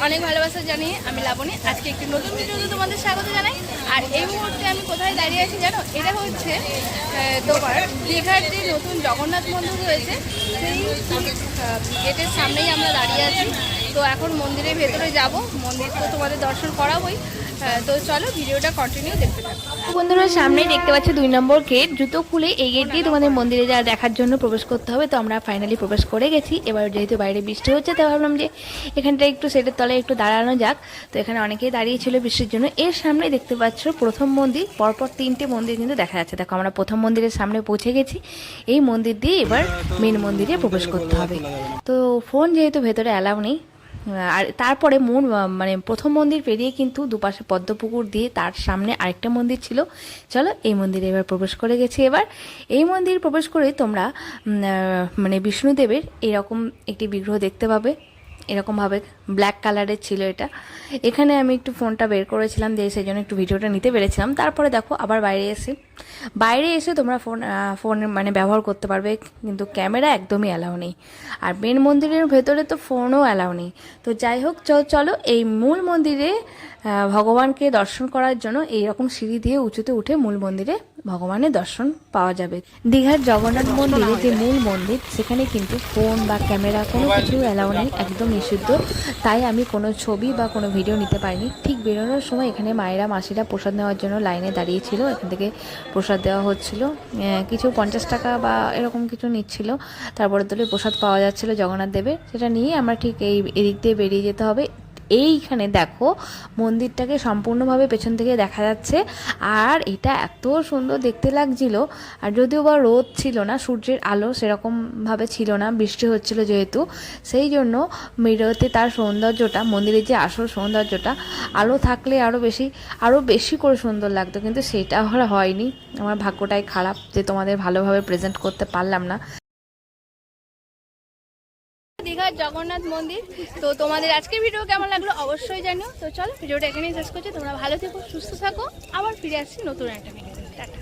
ভালোবাসা জানিয়ে আমি লাবণী। আজকে একটি নতুন ভিডিওতে তোমাদের স্বাগত জানাই। আর এই মুহূর্তে আমি কোথায় দাঁড়িয়ে আছি জানো? এটা হচ্ছে তোমার দীঘার যে নতুন জগন্নাথ মন্দির রয়েছে, সেই গেটের সামনেই আমরা দাঁড়িয়ে আছি। তো এখন মন্দিরের ভেতরে যাব। মন্দির তো তোমাদের দর্শন করাবোই। তো চলো, ভিডিওটা কন্টিনিউ দেখতে থাকো। বন্ধুরা, সামনেই দেখতে পাচ্ছি দুই নম্বর গেট জুতো খুলে এই গেট দিয়ে তোমাদের মন্দিরে যা দেখার জন্য প্রবেশ করতে হবে। তো আমরা ফাইনালি প্রবেশ করে গেছি। এবার যেহেতু বাইরে বৃষ্টি হচ্ছে, তাই ভাবলাম যে এখানটা একটু সেটের তলায় একটু দাঁড়ানো যাক। তো এখানে অনেকেই দাঁড়িয়ে ছিল বৃষ্টির জন্য। এর সামনে দেখতে পাচ্ছ প্রথম মন্দির। পরপর তিনটে মন্দির কিন্তু দেখা যাচ্ছে। দেখো, আমরা প্রথম মন্দিরের সামনে পৌঁছে গেছি। এই মন্দির দিয়ে এবার মেন মন্দিরে প্রবেশ করতে হবে। তো ফোন যেহেতু ভেতরে অ্যালাউ নেই আর তারপরে মন মানে প্রথম মন্দির পেরিয়ে কিন্তু দুপাশে পদ্মপুকুর দিয়ে তার সামনে আরেকটা মন্দির ছিল। চলো এই মন্দিরে এবার প্রবেশ করে গেছি এবার। এই মন্দির প্রবেশ করে তোমরা মানে বিষ্ণুদেবের এরকম একটি বিগ্রহ দেখতে পাবে। এরকমভাবে ব্ল্যাক কালারের ছিল এটা। এখানে আমি একটু ফোনটা বের করেছিলাম দিয়ে সেই জন্য একটু ভিডিওটা নিতে পেরেছিলাম। তারপরে দেখো, আবার বাইরে এসে বাইরে এসে তোমরা ফোন ফোন মানে ব্যবহার করতে পারবে, কিন্তু ক্যামেরা একদমই অ্যালাউ নেই। আর মেন মন্দিরের ভেতরে তো ফোনও অ্যালাউ নেই। তো যাই হোক চলো এই মূল মন্দিরে ভগবানকে দর্শন করার জন্য এইরকম সিঁড়ি দিয়ে উঁচুতে উঠে মূল মন্দিরে ভগবানের দর্শন পাওয়া যাবে। দীঘার জগন্নাথ মন্দিরে যে মূল মন্দির, সেখানে কিন্তু ফোন বা ক্যামেরা কোনো কিছু অ্যালাউ নেই, একদম নিষিদ্ধ। তাই আমি কোনো ছবি বা কোনো ভিডিও নিতে পারিনি। ঠিক বেরোনোর সময় এখানে মায়েরা, মাসিরা প্রসাদ নেওয়ার জন্য লাইনে দাঁড়িয়েছিল। এখান থেকে প্রসাদ দেওয়া হচ্ছিল। কিছু পঞ্চাশ টাকা বা এরকম কিছু নিচ্ছিল। তারপরে তোলে প্রসাদ পাওয়া যাচ্ছিল জগন্নাথ দেবের। সেটা নিয়ে আমরা ঠিক এই এদিক দিয়ে বেরিয়ে যেতে হবে। এইখানে দেখো মন্দিরটাকে সম্পূর্ণভাবে পেছন থেকে দেখা যাচ্ছে। আর এটা এত সুন্দর দেখতে লাগছিল। আর যদিও বা রোদ ছিল না, সূর্যের আলো সেরকমভাবে ছিল না, বৃষ্টি হচ্ছিল যেহেতু। সেই জন্য মিরতে তার সৌন্দর্যটা, মন্দিরের যে আসল সৌন্দর্যটা, আলো থাকলে আরও বেশি আরও বেশি করে সুন্দর লাগতো। কিন্তু সেটা আর হয়নি। আমার ভাগ্যটাই খারাপ যে তোমাদের ভালোভাবে প্রেজেন্ট করতে পারলাম না। দীঘার জগন্নাথ মন্দির। তো তোমাদের আজকের ভিডিও কেমন লাগল অবশ্যই জানিও। তো চলো ভিডিওটা এখানেই শেষ করছি। তোমরা ভালো থেকো, সুস্থ থাকো। আবার ফিরে আসছি নতুন একটা ভিডিও টাটা।